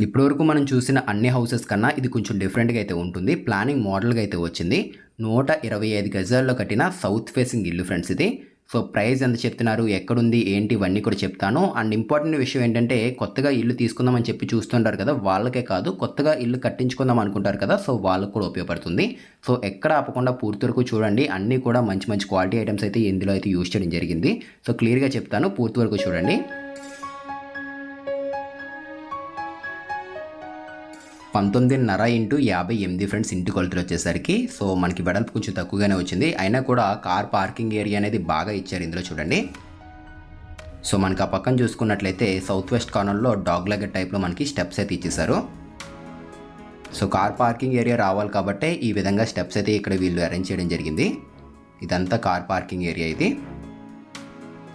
ఇప్పటివరకు మనం చూసిన అన్ని హౌసెస్ కన్నా ఇది కొంచెం డిఫరెంట్గా అయితే ఉంటుంది. ప్లానింగ్ మోడల్గా అయితే వచ్చింది. నూట ఇరవై ఐదు గజాల్లో కట్టిన సౌత్ ఫేసింగ్ ఇల్లు ఫ్రెండ్స్ ఇది. సో ప్రైస్ ఎంత చెప్తున్నారు? ఎక్కడుంది? ఏంటి? ఇవన్నీ కూడా చెప్తాను. అండ్ ఇంపార్టెంట్ విషయం ఏంటంటే కొత్తగా ఇల్లు తీసుకుందామని చెప్పి చూస్తుంటారు కదా వాళ్ళకే కాదు కొత్తగా ఇల్లు కట్టించుకుందాం అనుకుంటారు కదా సో వాళ్ళకు కూడా ఉపయోగపడుతుంది. సో ఎక్కడ ఆపకుండా పూర్తి వరకు చూడండి. అన్నీ కూడా మంచి మంచి క్వాలిటీ ఐటమ్స్ అయితే ఇందులో అయితే యూజ్ చేయడం జరిగింది. సో క్లియర్గా చెప్తాను. పూర్తి వరకు చూడండి. పంతొమ్మిదిన్నర ఇంటూ యాభై ఎనిమిది ఫ్రెండ్స్ ఇంటి కొలతలు వచ్చేసరికి. సో మనకి వెడల్పు కొంచెం తక్కువగానే వచ్చింది. అయినా కూడా కార్ పార్కింగ్ ఏరియా అనేది బాగా ఇచ్చారు ఇందులో చూడండి. సో మనకి ఆ పక్కన చూసుకున్నట్లయితే సౌత్ వెస్ట్ కార్నర్లో డాగ్ లెగ్ టైప్లో మనకి స్టెప్స్ అయితే ఇచ్చేసారు సో కార్ పార్కింగ్ ఏరియా రావాలి కాబట్టి ఈ విధంగా స్టెప్స్ అయితే ఇక్కడ వీళ్ళు అరేంజ్ చేయడం జరిగింది. ఇదంతా కార్ పార్కింగ్ ఏరియా ఇది.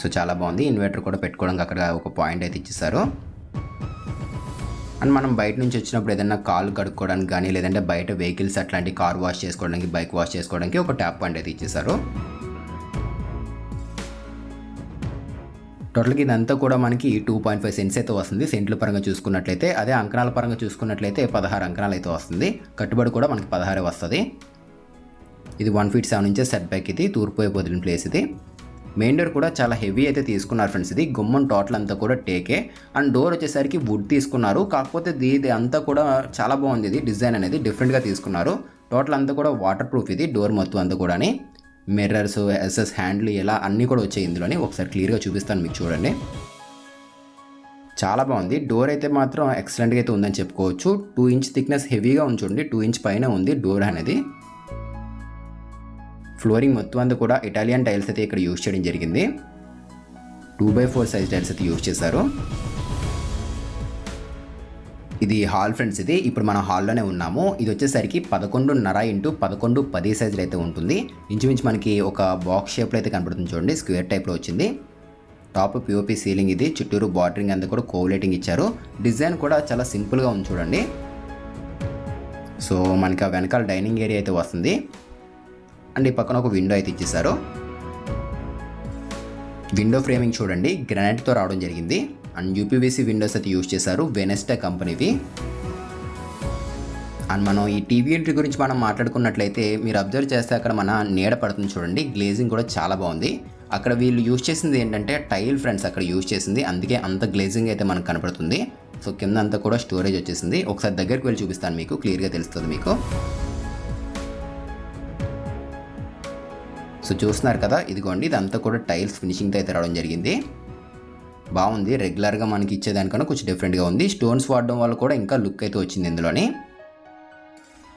సో చాలా బాగుంది. ఇన్వర్టర్ కూడా పెట్టుకోవడానికి అక్కడ ఒక పాయింట్ అయితే ఇచ్చేసారు అండ్ మనం బయట నుంచి వచ్చినప్పుడు ఏదైనా కాలు కడుక్కోవడానికి కానీ లేదంటే బయట వెహికల్స్ అట్లాంటి కార్ వాష్ చేసుకోవడానికి బైక్ వాష్ చేసుకోవడానికి ఒక ట్యాప్ పాయింట్ అయితే ఇచ్చేసారు టోటల్గా ఇదంతా కూడా మనకి టూ పాయింట్ ఫైవ్ సెంట్స్ అయితే వస్తుంది. సెంట్ల పరంగా చూసుకున్నట్లయితే అదే అంకణాల పరంగా చూసుకున్నట్లయితే పదహారు అంకణాలు అయితే వస్తుంది. కట్టుబడి కూడా మనకి పదహారే వస్తుంది. ఇది one feet seven inches set back ఇది తూర్పు వైపు వదిలిన ప్లేస్ ఇది. మెయిన్ డోర్ కూడా చాలా హెవీ అయితే తీసుకున్నారు ఫ్రెండ్స్ ఇది గుమ్మం టోటల్ అంతా కూడా టేకే అండ్ డోర్ వచ్చేసరికి వుడ్ తీసుకున్నారు. కాకపోతే ఇది అంతా కూడా చాలా బాగుంది. ఇది డిజైన్ అనేది డిఫరెంట్గా తీసుకున్నారు. టోటల్ అంతా కూడా వాటర్ ప్రూఫ్ ఇది డోర్ మొత్తం అంతా కూడా మిర్రర్స్ ఎస్ఎస్ హ్యాండ్లు ఇలా అన్నీ కూడా వచ్చాయి ఇందులోని. ఒకసారి క్లియర్గా చూపిస్తాను మీకు చూడండి. చాలా బాగుంది. డోర్ అయితే మాత్రం ఎక్సలెంట్గా అయితే ఉందని చెప్పుకోవచ్చు. టూ ఇంచ్ థిక్నెస్ హెవీగా ఉంది టూ ఇంచ్ పైన ఉంది డోర్ అనేది. ఫ్లోరింగ్ మొత్తం అంతా కూడా ఇటాలియన్ టైల్స్ అయితే ఇక్కడ యూజ్ చేయడం జరిగింది. Two by four size tiles అయితే యూజ్ చేశారు. ఇది హాల్ ఫ్రెండ్స్ ఇది ఇప్పుడు మనం హాల్లోనే ఉన్నాము. ఇది వచ్చేసరికి పదకొండున్నర ఇంటూ పదకొండు పది సైజులు అయితే ఉంటుంది. ఇంచుమించు మనకి ఒక బాక్స్ షేప్లో అయితే కనబడుతుంది చూడండి. స్క్వేర్ టైప్లో వచ్చింది. టాప్ పిఓపి సీలింగ్ ఇది. చుట్టూరు బార్డరింగ్ అంతా కూడా కోవులేటింగ్ ఇచ్చారు. డిజైన్ కూడా చాలా సింపుల్గా ఉంది చూడండి. సో మనకి ఆ వెనకాల డైనింగ్ ఏరియా అయితే వస్తుంది. అండ్ ఈ పక్కన ఒక విండో అయితే ఇచ్చేసారు విండో ఫ్రేమింగ్ చూడండి గ్రానైట్తో రావడం జరిగింది. అండ్ యూపీవీసీ విండోస్ అయితే యూజ్ చేశారు వెనెస్టా కంపెనీవి అండ్ మనం ఈ టీవీ ఎంట్రీ గురించి మనం మాట్లాడుకున్నట్లయితే మీరు అబ్జర్వ్ చేస్తే అక్కడ మన నీడ పడుతుంది చూడండి గ్లేజింగ్ కూడా చాలా బాగుంది. అక్కడ వీళ్ళు యూజ్ చేసింది ఏంటంటే టైల్ ఫ్రెండ్స్ అక్కడ యూజ్ చేసింది అందుకే అంత గ్లేజింగ్ అయితే మనకు కనపడుతుంది. సో కింద అంతా కూడా స్టోరేజ్ వచ్చేసింది. ఒకసారి దగ్గరికి వెళ్ళి చూపిస్తాను మీకు క్లియర్గా తెలుస్తుంది మీకు. సో చూస్తున్నారు కదా ఇదిగోండి ఇదంతా కూడా టైల్స్ ఫినిషింగ్తో అయితే రావడం జరిగింది. బాగుంది రెగ్యులర్గా మనకి ఇచ్చేదానికన్నా కొంచెం డిఫరెంట్గా ఉంది. స్టోన్స్ వాడడం వల్ల కూడా ఇంకా లుక్ అయితే వచ్చింది ఇందులోని.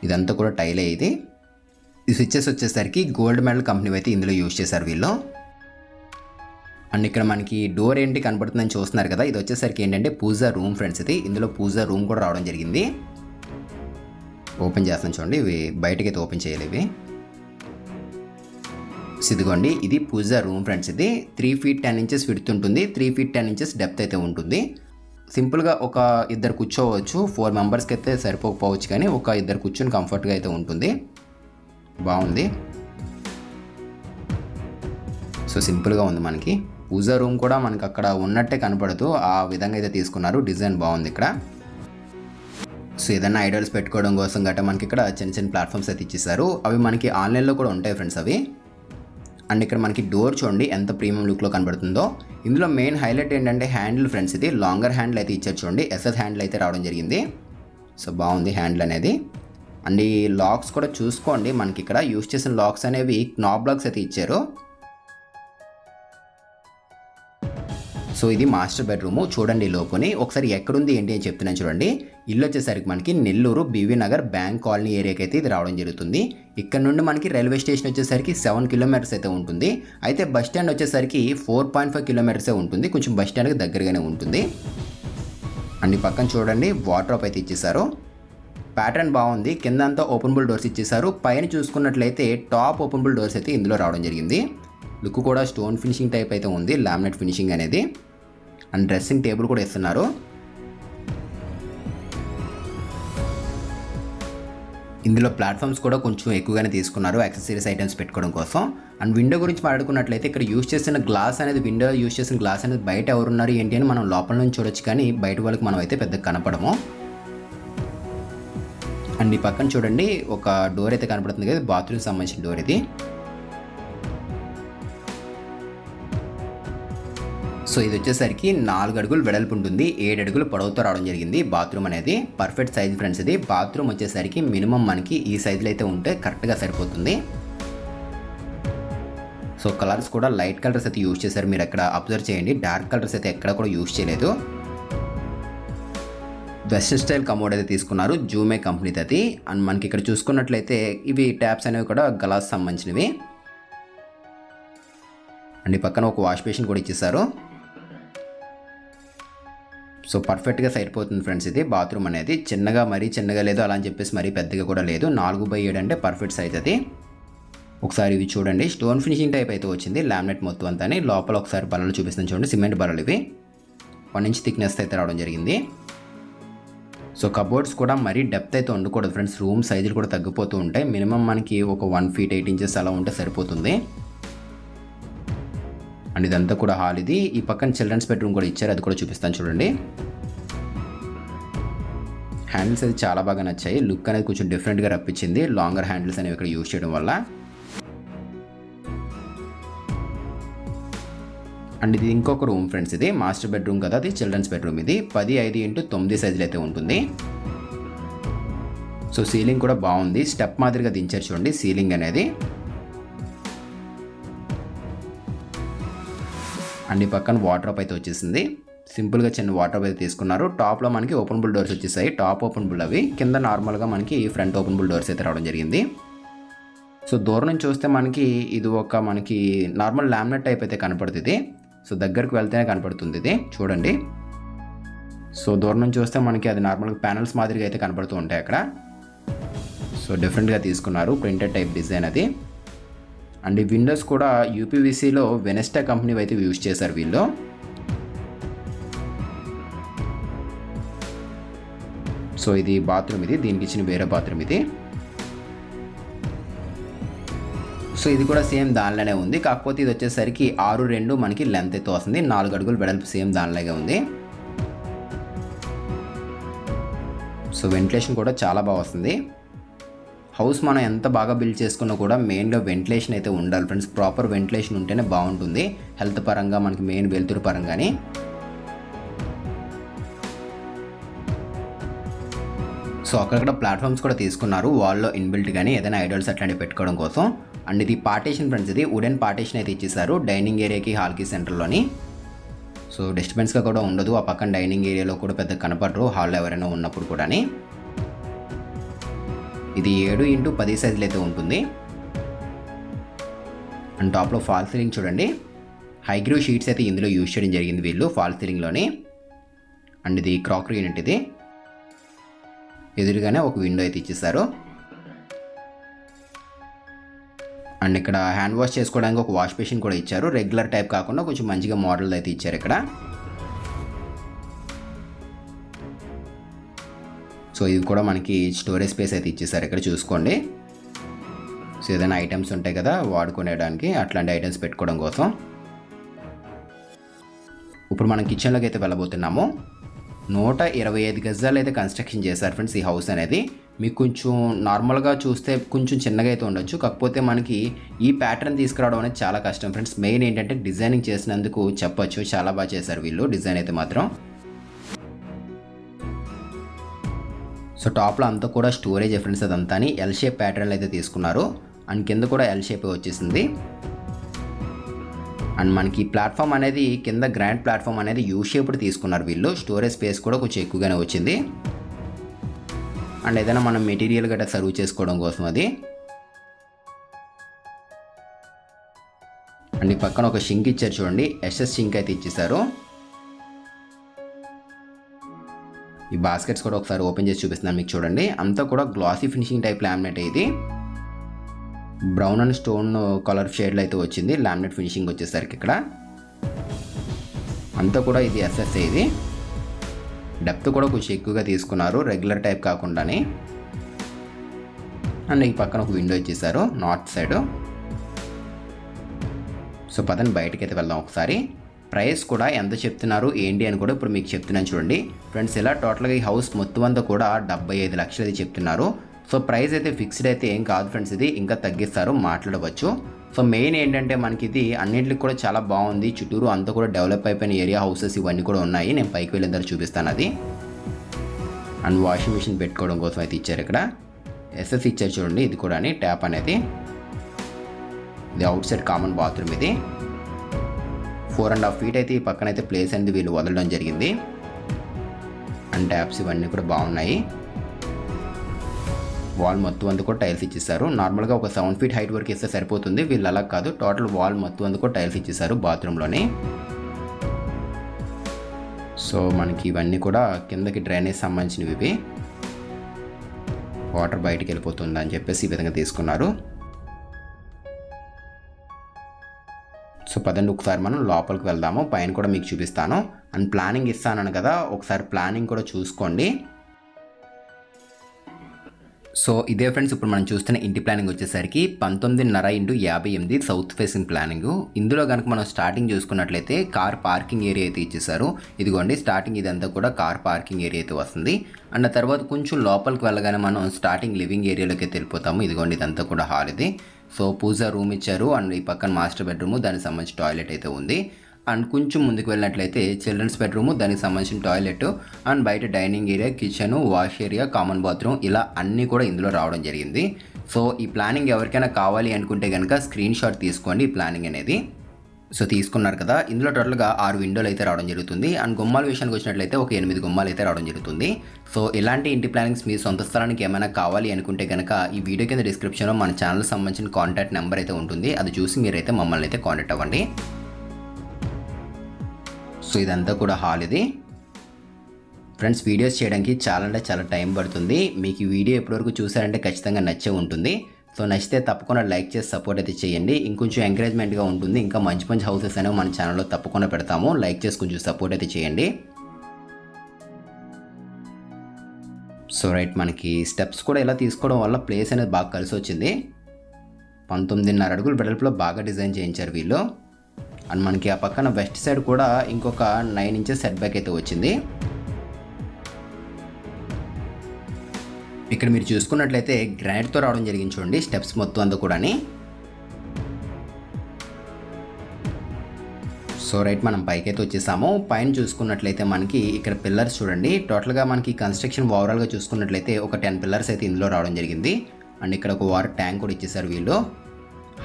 ఇదంతా కూడా టైలే ఇది. ఈ స్విచ్చెస్ వచ్చేసరికి గోల్డ్ మెడల్ కంపెనీ అయితే ఇందులో యూజ్ చేశారు వీళ్ళు. అండ్ ఇక్కడ మనకి డోర్ ఏంటి కనబడుతుందని చూస్తున్నారు కదా ఇది వచ్చేసరికి ఏంటంటే పూజా రూమ్ ఫ్రెండ్స్ ఇది. ఇందులో పూజా రూమ్ కూడా రావడం జరిగింది. ఓపెన్ చేస్తాను చూడండి ఇవి బయటకైతే ఓపెన్ చేయలేవి. సో ఇదిగోండి. ఇది పూజా రూమ్ ఫ్రెండ్స్ ఇది. Three feet ten inches width ఉంటుంది. Three feet ten inches depth అయితే ఉంటుంది. సింపుల్గా ఒక ఇద్దరు కూర్చోవచ్చు. ఫోర్ మెంబర్స్కి అయితే సరిపోకపోవచ్చు కానీ ఒక ఇద్దరు కూర్చొని కంఫర్ట్గా అయితే ఉంటుంది. బాగుంది. సో సింపుల్గా ఉంది మనకి. పూజా రూమ్ కూడా మనకి అక్కడ ఉన్నట్టే కనపడుతూ ఆ విధంగా అయితే తీసుకున్నారు. డిజైన్ బాగుంది ఇక్కడ. సో ఏదైనా ఐడల్స్ పెట్టుకోవడం కోసం గట్రా మనకి ఇక్కడ చిన్న చిన్న ప్లాట్ఫామ్స్ అయితే ఇచ్చేసారు అవి మనకి ఆన్లైన్లో కూడా ఉంటాయి ఫ్రెండ్స్ అవి. అండ్ ఇక్కడ మనకి డోర్ చూడండి ఎంత ప్రీమియం లుక్లో కనబడుతుందో. ఇందులో మెయిన్ హైలైట్ ఏంటంటే హ్యాండిల్ ఫ్రెండ్స్ ఇది. లాంగర్ హ్యాండిల్ అయితే ఇచ్చారు చూడండి ఎస్ఎస్ హ్యాండిల్ అయితే రావడం జరిగింది. సో బాగుంది హ్యాండిల్ అనేది. అండ్ ఈ లాక్స్ కూడా చూసుకోండి మనకి ఇక్కడ యూస్ చేసిన లాక్స్ అనేవి నాబ్ లాక్స్ అయితే ఇచ్చారు. సో ఇది మాస్టర్ బెడ్రూమ్. చూడండి లోపుని. ఒకసారి ఎక్కడుంది ఏంటి అని చెప్తున్నాను చూడండి. ఇల్లు వచ్చేసరికి మనకి Nellore BV Nagar bank colony ఏరియాకి అయితే ఇది రావడం జరుగుతుంది. ఇక్కడ నుండి మనకి రైల్వే స్టేషన్ వచ్చేసరికి సెవెన్ కిలోమీటర్స్ అయితే ఉంటుంది. అయితే బస్ స్టాండ్ వచ్చేసరికి ఫోర్ పాయింట్ ఫైవ్ కిలోమీటర్సే ఉంటుంది. కొంచెం బస్ స్టాండ్కి దగ్గరగానే ఉంటుంది. అండ్ పక్కన చూడండి. వాటర్ అయితే ఇచ్చేసారు ప్యాటర్న్ బాగుంది. కింద అంతా ఓపెనబుల్ డోర్స్ ఇచ్చేసారు పైన చూసుకున్నట్లయితే టాప్ ఓపెన్బుల్ డోర్స్ అయితే ఇందులో రావడం జరిగింది. లుక్ కూడా స్టోన్ ఫినిషింగ్ టైప్ అయితే ఉంది. లామినేట్ ఫినిషింగ్ అనేది. అండ్ డ్రెస్సింగ్ టేబుల్ కూడా ఇస్తున్నారు ఇందులో ప్లాట్ఫామ్స్ కూడా కొంచెం ఎక్కువగానే తీసుకున్నారు యాక్సెసరీస్ ఐటమ్స్ పెట్టుకోవడం కోసం. అండ్ విండో గురించి మాట్లాడుకున్నట్లయితే ఇక్కడ యూస్ చేసిన గ్లాస్ అనేది విండో యూస్ చేసిన గ్లాస్ అనేది బయట ఎవరున్నారు ఏంటి అని మనం లోపల నుంచి చూడొచ్చు కానీ బయట వాళ్ళకి మనం అయితే పెద్దగా కనపడము. అండ్ ఈ పక్కన చూడండి ఒక డోర్ అయితే కనపడుతుంది కదా బాత్రూమ్ సంబంధించిన డోర్ ఇది. సో ఇది వచ్చేసరికి నాలుగు అడుగులు వెడల్పు ఉంటుంది. ఏడు అడుగులు పొడవుతో రావడం జరిగింది. బాత్రూమ్ అనేది పర్ఫెక్ట్ సైజ్ ఫ్రెండ్స్ ఇది. బాత్రూమ్ వచ్చేసరికి మినిమం మనకి ఈ సైజులో అయితే ఉంటే కరెక్ట్గా సరిపోతుంది. సో కలర్స్ కూడా లైట్ కలర్స్ అయితే యూజ్ చేశారు. మీరు అక్కడ అబ్జర్వ్ చేయండి. డార్క్ కలర్స్ అయితే ఎక్కడ కూడా యూజ్ చేయలేదు. వెస్టర్న్ స్టైల్ కమోడ్ అయితే తీసుకున్నారు. జూమే కంపెనీది అది. అండ్ మనకి ఇక్కడ చూసుకున్నట్లయితే ఇవి ట్యాప్స్ అనేవి కూడా గ్లాస్ సంబంధించినవి. అండ్ ఈ పక్కన ఒక వాష్ బేసిన్ కూడా ఇచ్చేసారు సో పర్ఫెక్ట్గా సరిపోతుంది ఫ్రెండ్స్ ఇది. బాత్రూమ్ అనేది చిన్నగా మరీ చిన్నగా లేదు అలా అని చెప్పేసి మరీ పెద్దగా కూడా లేదు. నాలుగు బై ఏడు అంటే పర్ఫెక్ట్ సైజ్ అది. ఒకసారి ఇవి చూడండి. స్టోన్ ఫినిషింగ్ టైప్ అయితే వచ్చింది. లామినేట్ మొత్తం అంతా లోపల ఒకసారి బల్లలు చూపిస్తాను చూడండి. సిమెంట్ బల్లలు ఇవి. వన్ ఇంచ్ థిక్నెస్ అయితే రావడం జరిగింది. సో కబోర్డ్స్ కూడా మరీ డెప్త్ అయితే ఉండకూడదు ఫ్రెండ్స్. రూమ్ సైజులు కూడా తగ్గిపోతూ ఉంటాయి. మినిమం మనకి ఒక వన్ ఫీట్ ఎయిట్ ఇంచెస్ అలా ఉంటే సరిపోతుంది. అండ్ ఇదంతా కూడా హాల్ ఇది. ఈ పక్కన చిల్డ్రన్స్ బెడ్రూమ్ కూడా ఇచ్చారు. అది కూడా చూపిస్తాను చూడండి. హ్యాండిల్స్ అయితే చాలా బాగా నచ్చాయి. లుక్ అనేది కొంచెం డిఫరెంట్గా రప్పించింది. లాంగర్ హ్యాండిల్స్ అనేవి ఇక్కడ యూజ్ చేయడం వల్ల. అండ్ ఇది ఇంకొక రూమ్ ఫ్రెండ్స్ ఇది. మాస్టర్ బెడ్రూమ్ కదా అది చిల్డ్రన్స్ బెడ్రూమ్ ఇది. పది ఐదు ఇంటూ తొమ్మిది సైజులు అయితే ఉంటుంది. సో సీలింగ్ కూడా బాగుంది. స్టెప్ మాదిరిగా దించారు చూడండి సీలింగ్ అనేది. అండ్ ఈ పక్కన వాటర్ అయితే వచ్చేసింది. సింపుల్గా చిన్న వాటర్ అయితే తీసుకున్నారు. టాప్లో మనకి ఓపెన్ బుల్ డోర్స్ వచ్చేసాయి. టాప్ ఓపెన్ బుల్ అవి. కింద నార్మల్గా మనకి ఫ్రంట్ ఓపెన్ బుల్ డోర్స్ అయితే రావడం జరిగింది. సో దూరం నుంచి చూస్తే మనకి ఇది ఒక మనకి నార్మల్ లామినేట్ టైప్ అయితే కనపడుతుంది. సో దగ్గరకు వెళ్తేనే కనపడుతుంది ఇది. చూడండి. సో దూరం నుంచి చూస్తే మనకి అది నార్మల్గా ప్యానల్స్ మాదిరిగా అయితే కనపడుతూ ఉంటాయి అక్కడ. సో డిఫరెంట్గా తీసుకున్నారు. ప్రింటెడ్ టైప్ డిజైన్ అది. అండ్ విండోస్ కూడా యూపీవీసీలో వెనెస్టా కంపెనీ అయితే యూజ్ చేశారు వీళ్ళు. సో ఇది బాత్రూమ్ ఇది దీనికి ఇచ్చిన వేరే బాత్రూమ్ ఇది. సో ఇది కూడా సేమ్ దానిలోనే ఉంది. కాకపోతే ఇది వచ్చేసరికి ఆరు రెండు మనకి లెంత్ అయితే వస్తుంది. నాలుగు అడుగులు వెడల్పు సేమ్ దానిలాగే ఉంది. సో వెంటిలేషన్ కూడా చాలా బాగా వస్తుంది. హౌస్ మనం ఎంత బాగా బిల్డ్ చేసుకున్నా కూడా మెయిన్గా వెంటిలేషన్ అయితే ఉండాలి ఫ్రెండ్స్ ప్రాపర్ వెంటిలేషన్ ఉంటేనే బాగుంటుంది. హెల్త్ పరంగా మనకి మెయిన్ వెలుతురు పరంగానే. సో అక్కడక్కడ ప్లాట్ఫామ్స్ కూడా తీసుకున్నారు. వాల్లో ఇన్బిల్ట్ కానీ ఏదైనా ఐడల్స్ అట్లాంటివి పెట్టుకోవడం కోసం. అండ్ ఇది పార్టీషన్ ఫ్రెండ్స్ ఇది వుడెన్ పార్టీషన్ అయితే ఇచ్చేసారు డైనింగ్ ఏరియాకి హాల్కి సెంటర్లోని సో డిస్టర్బెన్స్గా కూడా ఉండదు. ఆ పక్కన డైనింగ్ ఏరియాలో కూడా పెద్ద కనపడరు. హాల్లో ఎవరైనా ఉన్నప్పుడు కూడాని. ఇది ఏడు ఇంటూ పది సైజులు అయితే ఉంటుంది. అండ్ టాప్లో ఫాల్ సీలింగ్ చూడండి. హైగ్రూ షీట్స్ అయితే ఇందులో యూజ్ చేయడం జరిగింది వీళ్ళు ఫాల్ సీలింగ్లోని అండ్ ఇది క్రాకరీ యూనిట్ ఇది. ఎదురుగానే ఒక విండో అయితే ఇచ్చేసారు. అండ్ ఇక్కడ హ్యాండ్ వాష్ చేసుకోవడానికి ఒక వాష్ బేసిన్ కూడా ఇచ్చారు. రెగ్యులర్ టైప్ కాకుండా కొంచెం మంచిగా మోడల్ అయితే ఇచ్చారు ఇక్కడ. సో ఇది కూడా మనకి స్టోరేజ్ స్పేస్ అయితే ఇచ్చేసారు. ఇక్కడ చూసుకోండి. సో ఏదైనా ఐటమ్స్ ఉంటాయి కదా వాడుకునేడానికి అట్లాంటి ఐటమ్స్ పెట్టుకోవడం కోసం. ఇప్పుడు మనం కిచెన్లోకి అయితే వెళ్ళబోతున్నాము. నూట ఇరవై ఐదు గజాలు అయితే కన్స్ట్రక్షన్ చేశారు ఫ్రెండ్స్ ఈ హౌస్ అనేది. మీకు కొంచెం నార్మల్గా చూస్తే కొంచెం చిన్నగా అయితే ఉండొచ్చు. కాకపోతే మనకి ఈ ప్యాటర్న్ తీసుకురావడం అనేది చాలా కష్టం ఫ్రెండ్స్ మెయిన్ ఏంటంటే డిజైనింగ్ చేసినందుకు చెప్పొచ్చు. చాలా బాగా చేశారు వీళ్ళు. డిజైన్ అయితే మాత్రం. సో టాప్లో అంతా కూడా స్టోరేజ్ ఫ్రెండ్స్ అదంతా ఎల్ షేప్ ప్యాటర్న్ అయితే తీసుకున్నారు. అండ్ కింద కూడా ఎల్ షేప్ వచ్చేసింది. అండ్ మనకి ప్లాట్ఫామ్ అనేది కింద గ్రాండ్ ప్లాట్ఫామ్ అనేది యూ షేప్డ్ తీసుకున్నారు వీళ్ళు. స్టోరేజ్ స్పేస్ కూడా కొంచెం ఎక్కువగానే వచ్చింది. అండ్ ఏదైనా మనం మెటీరియల్ గట్రా సర్వ్ చేసుకోవడం కోసం అది. అండ్ ఈ పక్కన ఒక షింక్ ఇచ్చారు చూడండి. ఎస్ఎస్ షింక్ అయితే ఇచ్చేసారు ఈ బాస్కెట్స్ కూడా ఒకసారి ఓపెన్ చేసి చూపిస్తున్నాను మీకు చూడండి. అంతా కూడా గ్లాసీ ఫినిషింగ్ టైప్ లామినేట్ ఇది. బ్రౌన్ అండ్ స్టోన్ కలర్ షేడ్లో అయితే వచ్చింది. లామినేట్ ఫినిషింగ్ వచ్చేసరికి ఇక్కడ. అంతా కూడా ఇది ఎస్ఎస్ఏ ఇది. డెప్త్ కూడా కొంచెం ఎక్కువగా తీసుకున్నారు. రెగ్యులర్ టైప్ కాకుండానే. అండ్ ఈ పక్కన ఒక విండో ఇచ్చేసారు నార్త్ సైడ్ సో పదని బయటకి అయితే వెళ్దాం ఒకసారి. ప్రైస్ కూడా ఎంత చెప్తున్నారు ఏంటి అని కూడా ఇప్పుడు మీకు చెప్తున్నాను చూడండి. ఫ్రెండ్స్ ఇలా టోటల్గా ఈ హౌస్ మొత్తం అంతా కూడా డెబ్బై ఐదు లక్షలు అయితే చెప్తున్నారు. సో ప్రైస్ అయితే ఫిక్స్డ్ అయితే ఏం కాదు ఫ్రెండ్స్ ఇది ఇంకా తగ్గిస్తారు మాట్లాడవచ్చు. సో మెయిన్ ఏంటంటే మనకి ఇది అన్నింటికి కూడా చాలా బాగుంది. చుట్టూరు అంతా కూడా డెవలప్ అయిపోయిన ఏరియా హౌసెస్ ఇవన్నీ కూడా ఉన్నాయి. నేను పైకి వెళ్ళిన తర్వాత చూపిస్తాను అది. అండ్ వాషింగ్ మిషన్ పెట్టుకోవడం కోసం అయితే ఇచ్చారు ఇక్కడ. ఎస్ఎస్ ఇచ్చారు చూడండి ఇది కూడా ట్యాప్ అనేది. ఇది అవుట్ సైడ్ కామన్ బాత్రూమ్ ఇది. ఫోర్ అండ్ హాఫ్ ఫీట్ అయితే ఈ పక్కన అయితే ప్లేస్ అనేది వీళ్ళు వదలడం జరిగింది. అండ్ ట్యాప్స్ ఇవన్నీ కూడా బాగున్నాయి. వాల్ మొత్తం అంతా కూడా టైల్స్ ఇచ్చేసారు. నార్మల్గా ఒక సెవెన్ ఫీట్ హైట్ వరకు ఇస్తే సరిపోతుంది. వీళ్ళు అలా కాదు. టోటల్ వాల్ మొత్తం అంతా కూడా టైల్స్ ఇచ్చేసారు బాత్రూంలోని సో మనకి ఇవన్నీ కూడా కిందకి డ్రైనేజ్ సంబంధించినవి ఇవి. వాటర్ బయటికి వెళ్ళిపోతుంది అని చెప్పేసి ఈ విధంగా తీసుకున్నారు. సో పదండి ఒకసారి మనం లోపలికి వెళ్దాము. పైన కూడా మీకు చూపిస్తాను. అండ్ ప్లానింగ్ ఇస్తానని కదా ఒకసారి ప్లానింగ్ కూడా చూసుకోండి. సో ఇదే ఫ్రెండ్స్ ఇప్పుడు మనం చూస్తున్న ఇంటి ప్లానింగ్ వచ్చేసరికి పంతొమ్మిదిన్నర ఇంటూ యాభై ఎనిమిది సౌత్ ఫేసింగ్ ప్లానింగ్. ఇందులో కనుక మనం స్టార్టింగ్ చూసుకున్నట్లయితే కార్ పార్కింగ్ ఏరియా అయితే ఇచ్చేసారు ఇదిగోండి స్టార్టింగ్ ఇదంతా కూడా కార్ పార్కింగ్ ఏరియా అయితే వస్తుంది. అండ్ తర్వాత కొంచెం లోపలికి వెళ్ళగానే మనం స్టార్టింగ్ లివింగ్ ఏరియాలోకి వెళ్ళిపోతాము. ఇదిగోండి ఇదంతా కూడా హాల్ ఇది. సో పూజ రూమ్ ఇచ్చారు అండ్ ఈ పక్కన మాస్టర్ బెడ్రూమ్ దానికి సంబంధించి టాయిలెట్ అయితే ఉంది. అండ్ కొంచెం ముందుకు వెళ్ళినట్లయితే చిల్డ్రన్స్ బెడ్రూమ్ దానికి సంబంధించిన టాయిలెట్ అండ్ బయట dining area kitchen wash area common bathroom ఇలా అన్నీ కూడా ఇందులో రావడం జరిగింది. సో ఈ ప్లానింగ్ ఎవరికైనా కావాలి అనుకుంటే కనుక స్క్రీన్ షాట్ తీసుకోండి ఈ ప్లానింగ్ అనేది. సో తీసుకున్నారు కదా. ఇందులో టోటల్గా ఆరు విండోలు అయితే రావడం జరుగుతుంది. అండ్ గుమ్మాల విషయానికి వచ్చినట్లయితే ఒక ఎనిమిది గుమ్మాలు అయితే రావడం జరుగుతుంది. సో ఇలాంటి ఇంటి ప్లానింగ్స్ మీ సొంత స్థలానికి ఏమైనా కావాలి అనుకుంటే కనుక ఈ వీడియో కింద డిస్క్రిప్షన్లో మన ఛానల్ సంబంధించిన కాంటాక్ట్ నెంబర్ అయితే ఉంటుంది. అది చూసి మీరైతే మమ్మల్ని అయితే కాంటాక్ట్ అవ్వండి. సో ఇదంతా కూడా హాల్ ఇది. ఫ్రెండ్స్ వీడియోస్ చేయడానికి చాలా అంటే చాలా టైం పడుతుంది. మీకు ఈ వీడియో ఎప్పటివరకు చూసారంటే ఖచ్చితంగా నచ్చే ఉంటుంది. సో నచ్చితే తప్పకుండా లైక్ చేసి సపోర్ట్ అయితే చేయండి. ఇంకొంచెం ఎంకరేజ్మెంట్గా ఉంటుంది. ఇంకా మంచి మంచి హౌసెస్ అనేవి మన ఛానల్లో తప్పకుండా పెడతాము. లైక్ చేసి కొంచెం సపోర్ట్ అయితే చేయండి. సో రైట్ మనకి స్టెప్స్ కూడా ఇలా తీసుకోవడం వల్ల ప్లేస్ అనేది బాగా కలిసి వచ్చింది. పంతొమ్మిదిన్నర అడుగుల వెడల్పులో బాగా డిజైన్ చేయించారు వీళ్ళు. అండ్ మనకి ఆ పక్కన వెస్ట్ సైడ్ కూడా ఇంకొక నైన్ ఇంచెస్ సెట్ బ్యాక్ అయితే వచ్చింది. ఇక్కడ మీరు చూసుకున్నట్లయితే గ్రానైట్తో రావడం జరిగింది చూడండి స్టెప్స్ మొత్తం అంతా కూడా సో రైట్ మనం పైకైతే వచ్చేసాము. పైన చూసుకున్నట్లయితే మనకి ఇక్కడ పిల్లర్స్ చూడండి. టోటల్గా మనకి కన్స్ట్రక్షన్ ఓవరాల్గా చూసుకున్నట్లయితే ఒక టెన్ పిల్లర్స్ అయితే ఇందులో రావడం జరిగింది. అండ్ ఇక్కడ ఒక వాటర్ ట్యాంక్ కూడా ఇచ్చేసారు వీళ్ళు.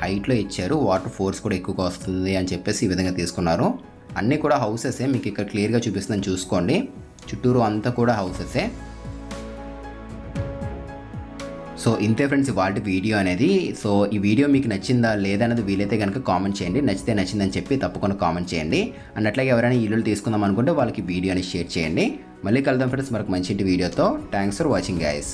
హైట్లో ఇచ్చారు. వాటర్ ఫోర్స్ కూడా ఎక్కువగా వస్తుంది అని చెప్పేసి ఈ విధంగా తీసుకున్నారు. అన్నీ కూడా హౌసెసే మీకు ఇక్కడ క్లియర్గా చూపిస్తుందని చూసుకోండి. చుట్టూరు అంతా కూడా హౌసెసే సో ఇంతే ఫ్రెండ్స్ వాటి వీడియో అనేది. సో ఈ వీడియో మీకు నచ్చిందా లేదన్నది వీలైతే కనుక కామెంట్ చేయండి. నచ్చితే నచ్చిందని చెప్పి తప్పకుండా కామెంట్ చేయండి. అండ్ అట్లాగే ఎవరైనా ఇల్లు తీసుకుందాం అనుకుంటే వాళ్ళకి వీడియోని షేర్ చేయండి. మళ్ళీ కలుద్దాం ఫ్రెండ్స్ మనకు మంచి వీడియోతో. Thanks for watching guys